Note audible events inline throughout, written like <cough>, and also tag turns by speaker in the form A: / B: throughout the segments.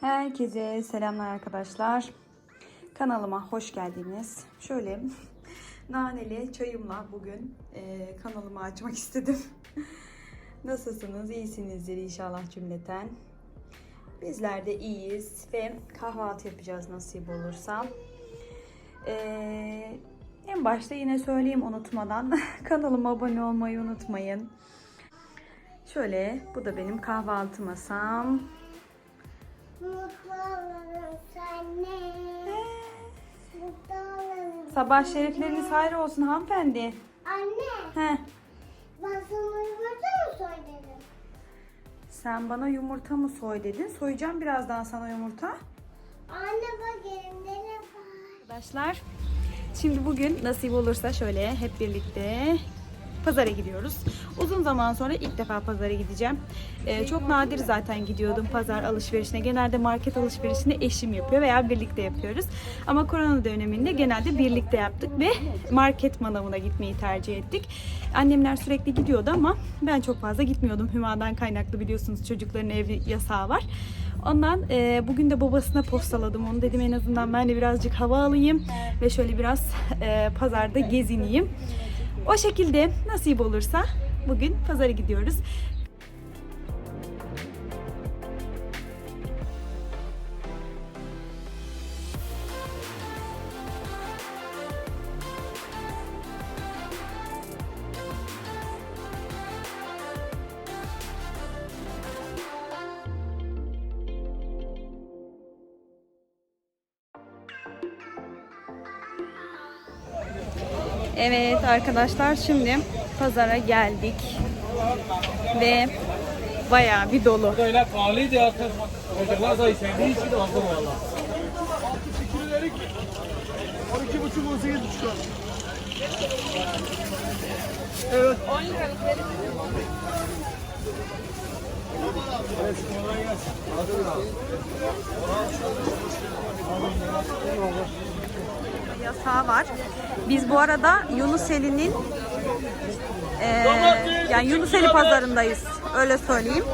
A: Herkese selamlar arkadaşlar. Kanalıma hoş geldiniz. Şöyle <laughs> naneli çayımla bugün e, kanalımı açmak istedim. <laughs> Nasılsınız? İyisinizdir inşallah cümleten. Bizler de iyiyiz ve kahvaltı yapacağız nasip olursa. E, en başta yine söyleyeyim unutmadan <laughs> kanalıma abone olmayı unutmayın. Şöyle bu da benim kahvaltı masam.
B: Mutlu olalım anne. Mutlu olalım.
A: Sabah şerifleriniz hayır olsun hanımefendi.
B: Anne,
A: Heh,
B: ben sana yumurta mı söyledim?
A: sen bana yumurta mı soy dedin? Soyacağım birazdan sana yumurta.
B: Anne bak elimde ne var?
A: Arkadaşlar şimdi bugün nasip olursa şöyle hep birlikte pazara gidiyoruz. Uzun zaman sonra ilk defa pazara gideceğim. Ee, çok nadir zaten gidiyordum pazar alışverişine. Genelde market alışverişini eşim yapıyor veya birlikte yapıyoruz. Ama korona döneminde genelde birlikte yaptık ve market manavına gitmeyi tercih ettik. Annemler sürekli gidiyordu ama ben çok fazla gitmiyordum. Hüma'dan kaynaklı biliyorsunuz çocukların ev yasağı var. Ondan e, bugün de babasına postaladım onu dedim en azından ben de birazcık hava alayım ve şöyle biraz e, pazarda gezineyim. O şekilde nasip olursa bugün pazara gidiyoruz. Evet arkadaşlar şimdi pazara geldik ve bayağı bir dolu.
C: Öyle pahalıydı artık. Çocuklar da istediği için aldım valla.
D: 12 buçuk 18 buçuk. Evet. 10 liralık verir
A: Yasağı var. Biz bu arada Yunuseli'nin eee yani Yunuseli pazarındayız. Öyle söyleyeyim.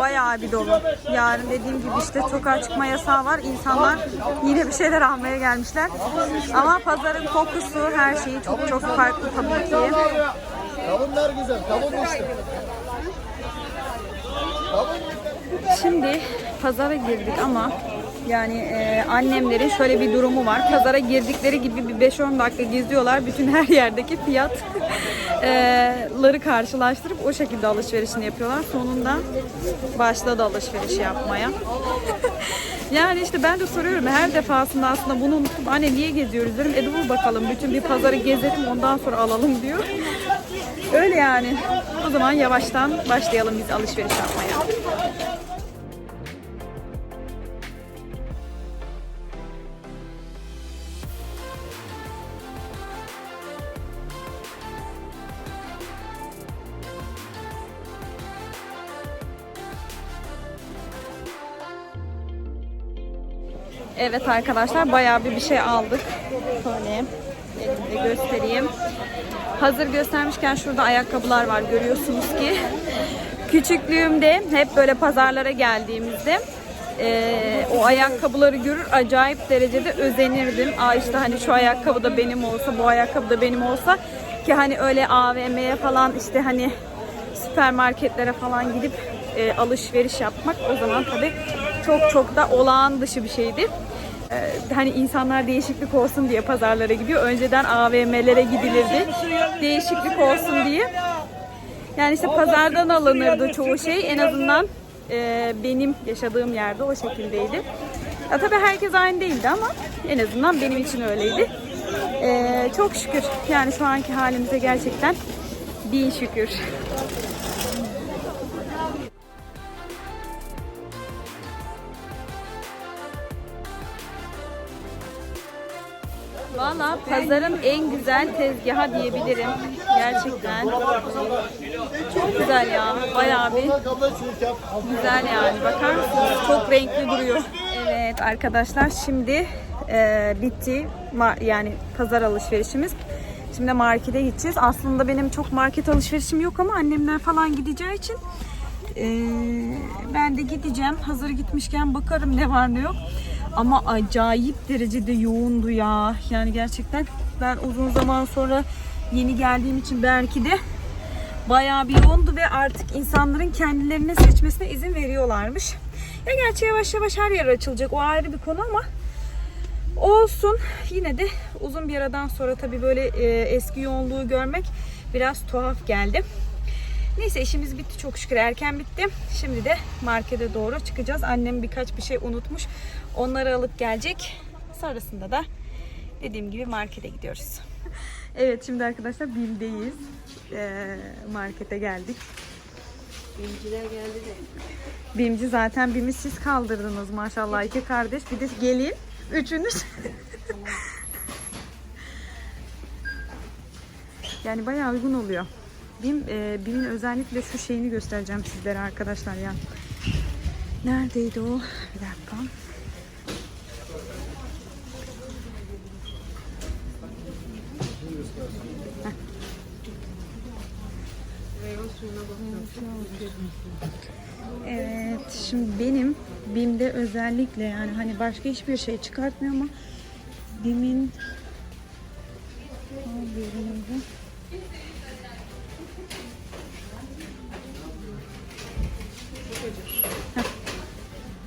A: Bayağı bir dolu. Yarın dediğim gibi işte sokağa çıkma yasağı var. İnsanlar yine bir şeyler almaya gelmişler. Ama pazarın kokusu her şeyi çok çok farklı tabii ki.
D: Kavunlar güzel. Kavun işte.
A: Şimdi pazara girdik ama yani e, annemlerin şöyle bir durumu var. Pazara girdikleri gibi bir 5-10 dakika geziyorlar. Bütün her yerdeki fiyatları <laughs> karşılaştırıp o şekilde alışverişini yapıyorlar. Sonunda başladı alışveriş yapmaya. <laughs> yani işte ben de soruyorum her defasında aslında bunu unutup anne niye geziyoruz diyorum. E dur bakalım bütün bir pazarı gezelim ondan sonra alalım diyor. Öyle yani. O zaman yavaştan başlayalım biz alışveriş yapmaya. Evet arkadaşlar bayağı bir bir şey aldık. Şöyle elimde göstereyim. Hazır göstermişken şurada ayakkabılar var görüyorsunuz ki. <laughs> Küçüklüğümde hep böyle pazarlara geldiğimizde eee, o ayakkabıları görür acayip derecede özenirdim. Aa işte hani şu ayakkabı da benim olsa, bu ayakkabı da benim olsa ki hani öyle AVM'ye falan işte hani süpermarketlere falan gidip e, alışveriş yapmak o zaman tabii çok çok da olağan dışı bir şeydi. E, hani insanlar değişiklik olsun diye pazarlara gidiyor. Önceden AVM'lere gidilirdi. Değişiklik olsun diye. Yani işte pazardan alınırdı çoğu şey. En azından e, benim yaşadığım yerde o şekildeydi. Ya tabii herkes aynı değildi ama en azından benim için öyleydi. E, çok şükür yani şu anki halimize gerçekten bin şükür. Pazarın en güzel tezgahı diyebilirim. Gerçekten. Çok güzel ya. Bayağı bir güzel yani. Bakar mısınız? Çok renkli duruyor. Evet arkadaşlar şimdi e, bitti. Yani pazar alışverişimiz. Şimdi markete gideceğiz. Aslında benim çok market alışverişim yok ama annemler falan gideceği için Ee, ben de gideceğim. Hazır gitmişken bakarım ne var ne yok. Ama acayip derecede yoğundu ya. Yani gerçekten ben uzun zaman sonra yeni geldiğim için belki de bayağı bir yoğundu ve artık insanların kendilerine seçmesine izin veriyorlarmış. Ya gerçi yavaş yavaş her yer açılacak. O ayrı bir konu ama olsun. Yine de uzun bir aradan sonra tabii böyle e, eski yoğunluğu görmek biraz tuhaf geldi. Neyse işimiz bitti çok şükür erken bitti. Şimdi de markete doğru çıkacağız. Annem birkaç bir şey unutmuş. Onları alıp gelecek. Sonrasında da dediğim gibi markete gidiyoruz. Evet şimdi arkadaşlar Bim'deyiz. Ee, markete geldik.
E: Bimciler geldi de.
A: Bimci zaten Bim'i siz kaldırdınız maşallah iki kardeş. Bir de gelin. Üçünüz. <laughs> yani bayağı uygun oluyor. Bim, e, Bim'in özellikle şu şeyini göstereceğim sizlere arkadaşlar ya. Neredeydi o? Bir dakika. Heh. Evet, şimdi benim BİM'de özellikle yani hani başka hiçbir şey çıkartmıyor ama BİM'in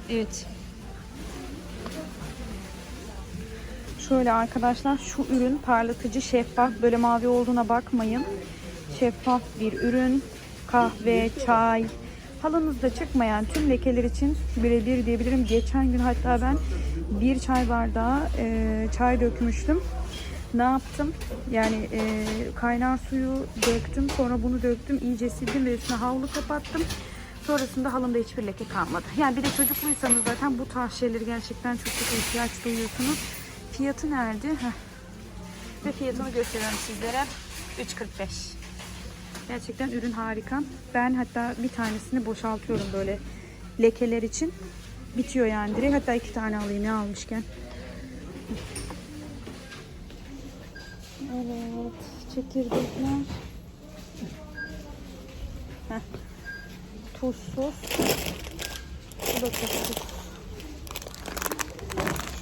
A: Evet. Şöyle arkadaşlar şu ürün parlatıcı şeffaf böyle mavi olduğuna bakmayın. Şeffaf bir ürün. Kahve, çay, halınızda çıkmayan tüm lekeler için birebir diyebilirim. Geçen gün hatta ben bir çay bardağı e, çay dökmüştüm. Ne yaptım? Yani e, kaynar suyu döktüm. Sonra bunu döktüm. iyice sildim ve üstüne havlu kapattım. Sonrasında halımda hiçbir leke kalmadı. Yani bir de çocukluysanız zaten bu tarz şeyleri gerçekten çok çok ihtiyaç duyuyorsunuz. Fiyatı nerede? Heh. Ve fiyatını gösteriyorum sizlere. 3.45. Gerçekten ürün harika. Ben hatta bir tanesini boşaltıyorum böyle lekeler için. Bitiyor yani direkt. Hatta iki tane alayım ya almışken. Evet. Çekirdekler. Heh. Tuzsuz. Bu da tuzsuz.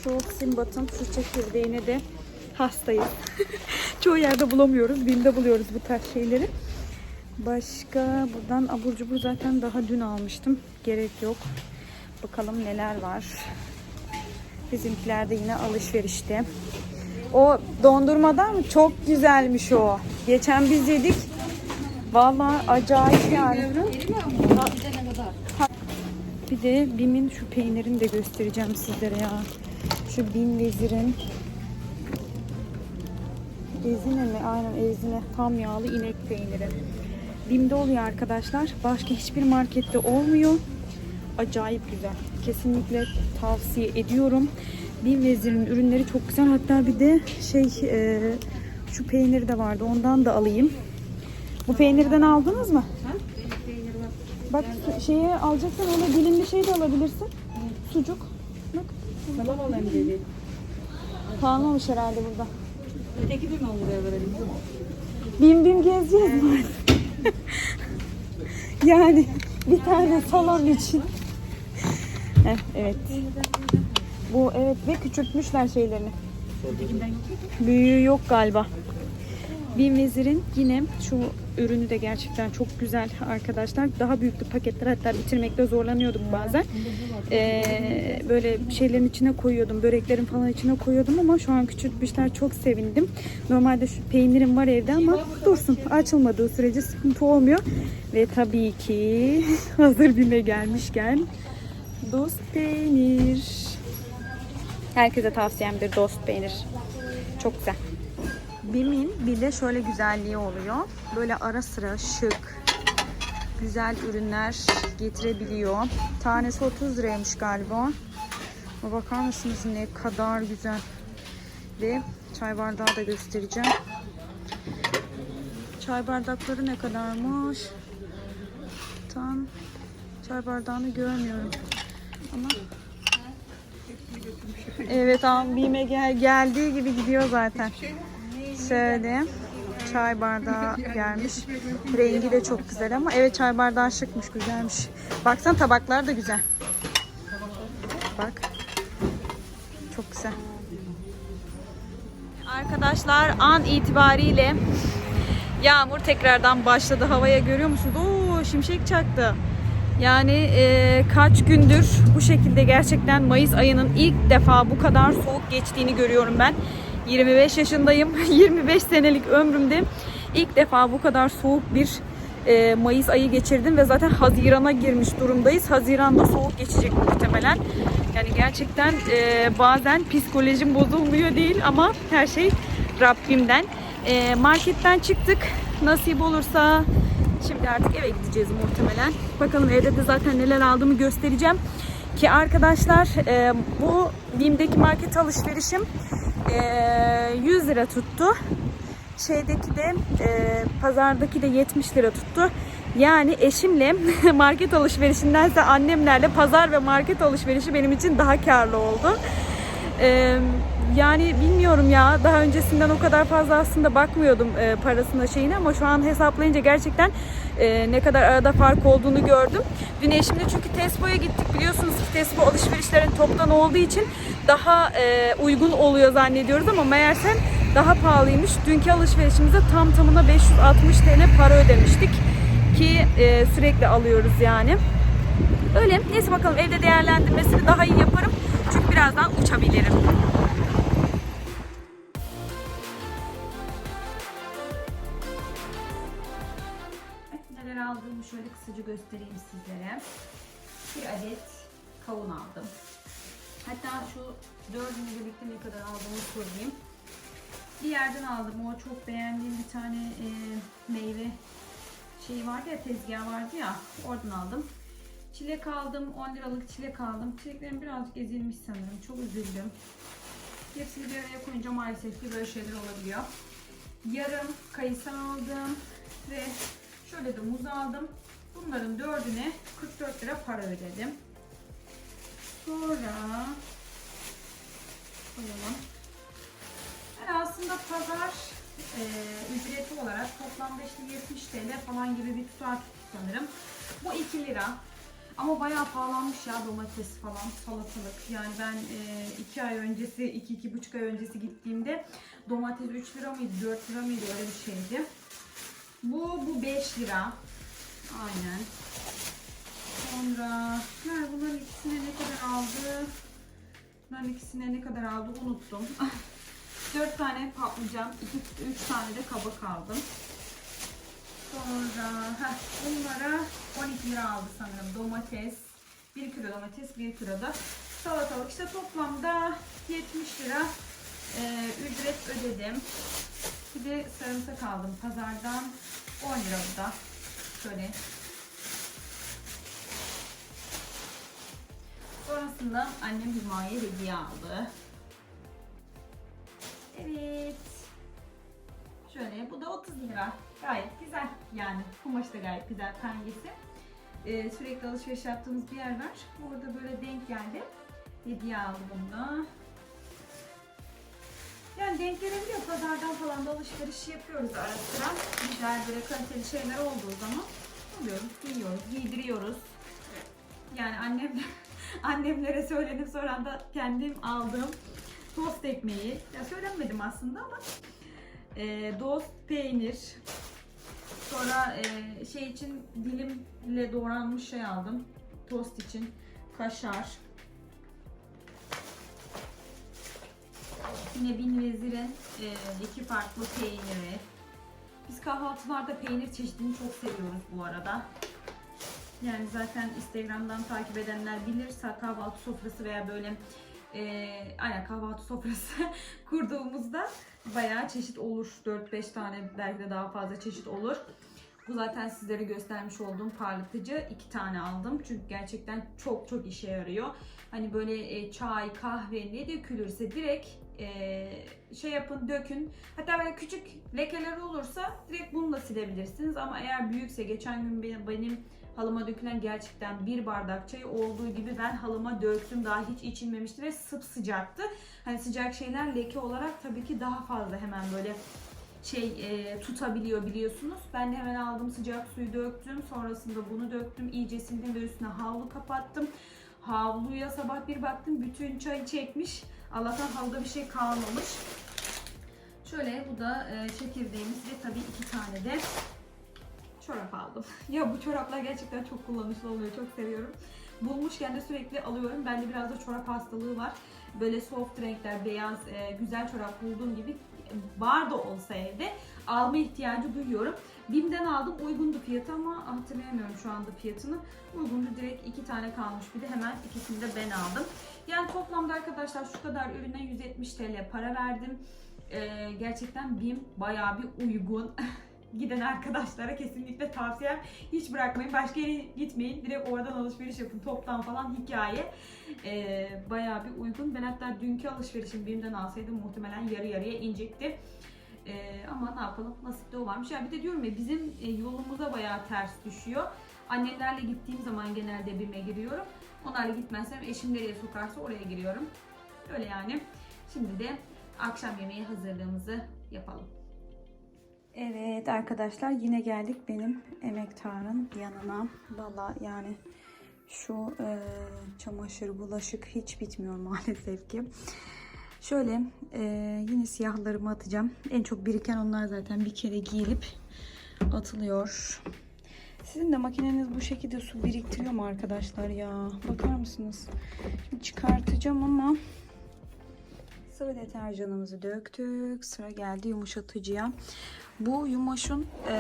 A: Şu Simbat'ın şu çekirdeğine de hastayız. <laughs> Çoğu yerde bulamıyoruz. Bim'de buluyoruz bu tarz şeyleri. Başka buradan abur cubur zaten daha dün almıştım. Gerek yok. Bakalım neler var. Bizimkiler de yine alışverişte. O dondurmadan çok güzelmiş o. Geçen biz yedik. Vallahi acayip yani. Bir de Bim'in şu peynirini de göstereceğim sizlere ya. Şu Bim Vezir'in Ezine mi? Aynen ezine. Tam yağlı inek peyniri. Bim'de oluyor arkadaşlar. Başka hiçbir markette olmuyor. Acayip güzel. Kesinlikle tavsiye ediyorum. Bim Vezir'in ürünleri çok güzel. Hatta bir de şey e, şu peyniri de vardı. Ondan da alayım. Bu peynirden aldınız mı? Bak şeyi alacaksan ona dilimli şey de alabilirsin. Sucuk. Bak.
E: Tamam olayım dedi.
A: Kalmamış herhalde burada.
E: Öteki bir mi buraya verelim?
A: Bim bim gezeceğiz mi? <laughs> yani bir tane salon için. Evet. Bu evet ve küçültmüşler şeylerini. Büyüğü yok galiba. Bim Vezir'in yine şu ürünü de gerçekten çok güzel arkadaşlar. Daha büyüklü paketler hatta bitirmekte zorlanıyorduk bazen. Ee, böyle şeylerin içine koyuyordum. Böreklerin falan içine koyuyordum ama şu an küçültmüşler. Çok sevindim. Normalde şu peynirim var evde ama dursun. Açılmadığı sürece sıkıntı olmuyor. Ve tabii ki <laughs> hazır bime gelmişken dost peynir. Herkese tavsiyemdir dost peynir. Çok güzel. Bim'in bir de şöyle güzelliği oluyor. Böyle ara sıra şık, güzel ürünler getirebiliyor. Tanesi 30 liraymış galiba. Ama bakar mısınız ne kadar güzel. Ve çay bardağı da göstereceğim. Çay bardakları ne kadarmış? Tam çay bardağını görmüyorum. Ama Evet abi Bime gel geldiği gibi gidiyor zaten. Şöyle çay bardağı gelmiş. Rengi de çok güzel ama evet çay bardağı şıkmış, güzelmiş. Baksana tabaklar da güzel. Bak. Çok güzel. Arkadaşlar an itibariyle yağmur tekrardan başladı. Havaya görüyor musunuz? Oo şimşek çaktı. Yani e, kaç gündür bu şekilde gerçekten Mayıs ayının ilk defa bu kadar soğuk geçtiğini görüyorum ben. 25 yaşındayım. <laughs> 25 senelik ömrümde ilk defa bu kadar soğuk bir e, Mayıs ayı geçirdim ve zaten Haziran'a girmiş durumdayız. Haziran'da soğuk geçecek muhtemelen. Yani gerçekten e, bazen psikolojim bozulmuyor değil ama her şey Rabbimden. E, marketten çıktık. Nasip olursa Şimdi artık eve gideceğiz muhtemelen. Bakalım evde de zaten neler aldığımı göstereceğim. Ki arkadaşlar e, bu BİM'deki market alışverişim e, 100 lira tuttu. Şeydeki de e, pazardaki de 70 lira tuttu. Yani eşimle <laughs> market alışverişindense annemlerle pazar ve market alışverişi benim için daha karlı oldu. Ee, yani bilmiyorum ya daha öncesinden o kadar fazla aslında bakmıyordum e, parasına şeyine ama şu an hesaplayınca gerçekten e, ne kadar arada fark olduğunu gördüm. Dün eşimle çünkü Tesco'ya gittik biliyorsunuz ki Tesco alışverişlerin toptan olduğu için daha e, uygun oluyor zannediyoruz ama meğersem daha pahalıymış. Dünkü alışverişimizde tam tamına 560 TL para ödemiştik ki e, sürekli alıyoruz yani. Öyle. Neyse bakalım evde değerlendirmesini daha iyi yaparım. Çünkü birazdan uçabilirim. Aldığımı şöyle kısaca göstereyim sizlere. Bir adet kavun aldım. Hatta şu dördünü birlikte ne kadar aldığımı sorayım. Bir yerden aldım. O çok beğendiğim bir tane e, meyve şey vardı ya tezgah vardı ya oradan aldım. Çilek aldım. 10 liralık çilek aldım. Çileklerim birazcık ezilmiş sanırım. Çok üzüldüm. Hepsini bir araya koyunca maalesef ki böyle şeyler olabiliyor. Yarım kayısı aldım. Ve şöyle de muz aldım. Bunların dördüne 44 lira para ödedim. Sonra koyalım. Yani aslında pazar e, ücreti olarak toplamda işte 70 TL falan gibi bir tutar sanırım. Bu 2 lira. Ama bayağı pahalanmış ya domates falan, salatalık. Yani ben 2 ay öncesi, 2-2,5 ay öncesi gittiğimde domates 3 lira mıydı, 4 lira mıydı öyle bir şeydi. Bu, bu 5 lira. Aynen. Sonra, yani bunların ikisine ne kadar aldı? Bunların ikisine ne kadar aldı unuttum. <laughs> 4 tane patlıcan, 2 3 tane de kabak aldım. Sonra heh, bunlara 12 lira aldı sanırım domates. 1 kilo domates, 1 kilo da salatalık. İşte toplamda 70 lira e, ücret ödedim. Bir de sarımsak aldım pazardan. 10 lira bu da. Şöyle. Sonrasında annem Hüma'ya hediye aldı. Evet. Şöyle bu da 30 lira. Gayet güzel yani. Kumaş da gayet güzel pengesi. Ee, sürekli alışveriş yaptığımız bir yer var. Orada böyle denk geldi. Hediye aldı bunu. Yani denk gelebiliyor. Pazardan falan da alışveriş yapıyoruz ara sıra. Güzel böyle kaliteli şeyler olduğu zaman alıyoruz, giyiyoruz, giydiriyoruz. Yani annem <laughs> annemlere söylenip sonra da kendim aldığım tost ekmeği. Ya söylenmedim aslında ama e, dost peynir. Sonra e, şey için dilimle doğranmış şey aldım. Tost için kaşar. Yine Bin Vezir'in e, iki farklı peyniri. Biz kahvaltılarda peynir çeşidini çok seviyoruz bu arada. Yani zaten Instagram'dan takip edenler bilir kahvaltı sofrası veya böyle e, aynen kahvaltı sofrası <laughs> kurduğumuzda bayağı çeşit olur. 4-5 tane belki de daha fazla çeşit olur. Bu zaten sizlere göstermiş olduğum parlatıcı. iki tane aldım. Çünkü gerçekten çok çok işe yarıyor. Hani böyle e, çay, kahve ne dökülürse direkt şey yapın, dökün. Hatta böyle küçük lekeler olursa direkt bununla silebilirsiniz. Ama eğer büyükse geçen gün benim, benim halıma dökülen gerçekten bir bardak çay olduğu gibi ben halıma döktüm. Daha hiç içilmemişti ve sıcaktı. Hani sıcak şeyler leke olarak tabii ki daha fazla hemen böyle şey e, tutabiliyor biliyorsunuz. Ben de hemen aldım sıcak suyu döktüm. Sonrasında bunu döktüm. İyice sildim ve üstüne havlu kapattım. Havluya sabah bir baktım bütün çayı çekmiş. Allah'tan havluda bir şey kalmamış. Şöyle bu da e, çekirdeğimiz ve tabii iki tane de çorap aldım. <laughs> ya bu çoraplar gerçekten çok kullanışlı oluyor. Çok seviyorum. Bulmuşken de sürekli alıyorum. Bende biraz da çorap hastalığı var. Böyle soft renkler, beyaz, e, güzel çorap bulduğum gibi var da olsa evde alma ihtiyacı duyuyorum. Bim'den aldım. Uygundu fiyatı ama hatırlayamıyorum şu anda fiyatını. Uygundu. Direkt iki tane kalmış. Bir de hemen ikisini de ben aldım. Yani toplamda arkadaşlar şu kadar ürüne 170 TL para verdim. Ee, gerçekten BİM bayağı bir uygun. <laughs> Giden arkadaşlara kesinlikle tavsiyem hiç bırakmayın. Başka yere gitmeyin. Direkt oradan alışveriş yapın. Toptan falan hikaye. Ee, bayağı bir uygun. Ben hatta dünkü alışverişimi BİM'den alsaydım muhtemelen yarı yarıya inecekti. Ee, ama ne yapalım nasipte o varmış. Ya bir de diyorum ya bizim e, yolumuza bayağı ters düşüyor. Annemlerle gittiğim zaman genelde BİM'e giriyorum. Onlarla gitmezsem eşim nereye sokarsa oraya giriyorum. Öyle yani. Şimdi de akşam yemeği hazırlığımızı yapalım. Evet arkadaşlar yine geldik benim emektarın yanına. Valla yani şu e, çamaşır bulaşık hiç bitmiyor maalesef ki. Şöyle e, yine siyahlarımı atacağım. En çok biriken onlar zaten bir kere giyilip atılıyor. Sizin de makineniz bu şekilde su biriktiriyor mu arkadaşlar ya? Bakar mısınız? Şimdi çıkartacağım ama sıvı deterjanımızı döktük. Sıra geldi yumuşatıcıya. Bu yumaşın e,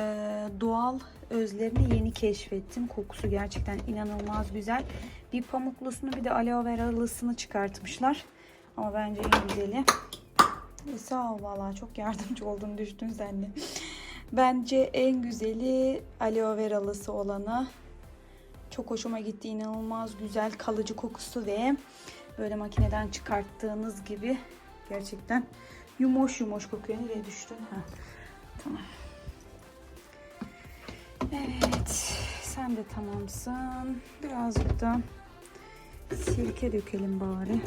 A: doğal özlerini yeni keşfettim. Kokusu gerçekten inanılmaz güzel. Bir pamuklusunu bir de aloe veralısını çıkartmışlar. Ama bence en güzeli. E, sağ ol valla çok yardımcı oldun düştün sen de. Bence en güzeli aloe veralısı olanı. Çok hoşuma gitti. İnanılmaz güzel kalıcı kokusu ve böyle makineden çıkarttığınız gibi gerçekten yumoş yumoş kokuyor. Nereye düştün? Ha. Tamam. Evet. Sen de tamamsın. Birazcık da sirke dökelim bari.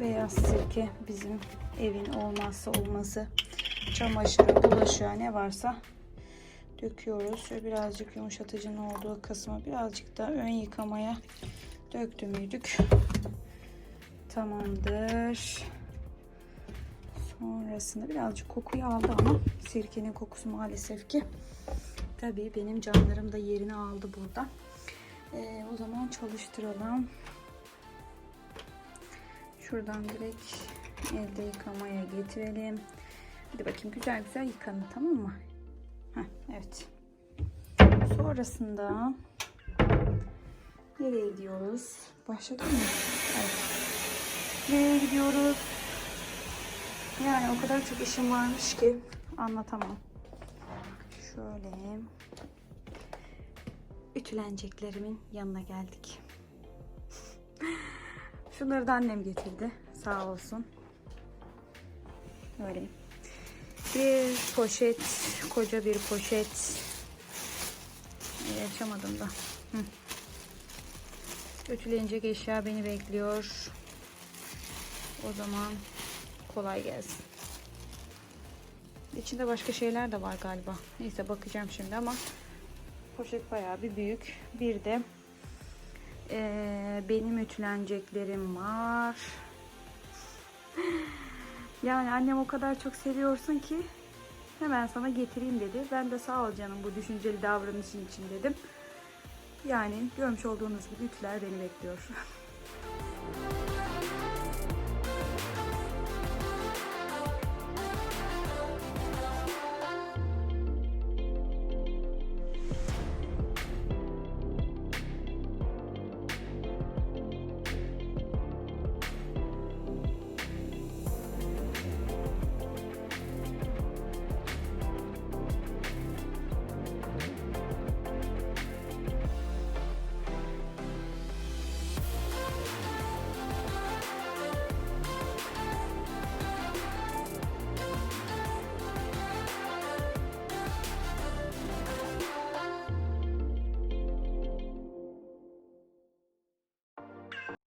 A: Beyaz sirke bizim evin olmazsa olmazı. Çamaşıra, bulaşığa ne varsa döküyoruz. Şöyle birazcık yumuşatıcının olduğu kısma birazcık da ön yıkamaya döktümüydük. Tamamdır. Sonrasında birazcık kokuyu aldı ama sirkenin kokusu maalesef ki tabii benim canlarım da yerini aldı burada. Ee, o zaman çalıştıralım. Şuradan direkt elde yıkamaya getirelim. Hadi bakayım güzel güzel yıkanın tamam mı? Heh, evet. Sonrasında nereye gidiyoruz? Başladık mı? Evet. Nereye gidiyoruz? Yani o kadar çok işim varmış ki anlatamam. Şöyle ütüleneceklerimin yanına geldik. <laughs> Şunları da annem getirdi. Sağ olsun. Öyle. Bir poşet, koca bir poşet. Ay, Açamadım da. Hı. Ütülenecek eşya beni bekliyor. O zaman kolay gelsin. İçinde başka şeyler de var galiba. Neyse bakacağım şimdi ama poşet bayağı bir büyük. Bir de eee, benim ütüleneceklerim var. Yani annem o kadar çok seviyorsun ki hemen sana getireyim dedi. Ben de sağ ol canım bu düşünceli davranışın için dedim. Yani görmüş olduğunuz gibi ütüler beni bekliyor. <laughs>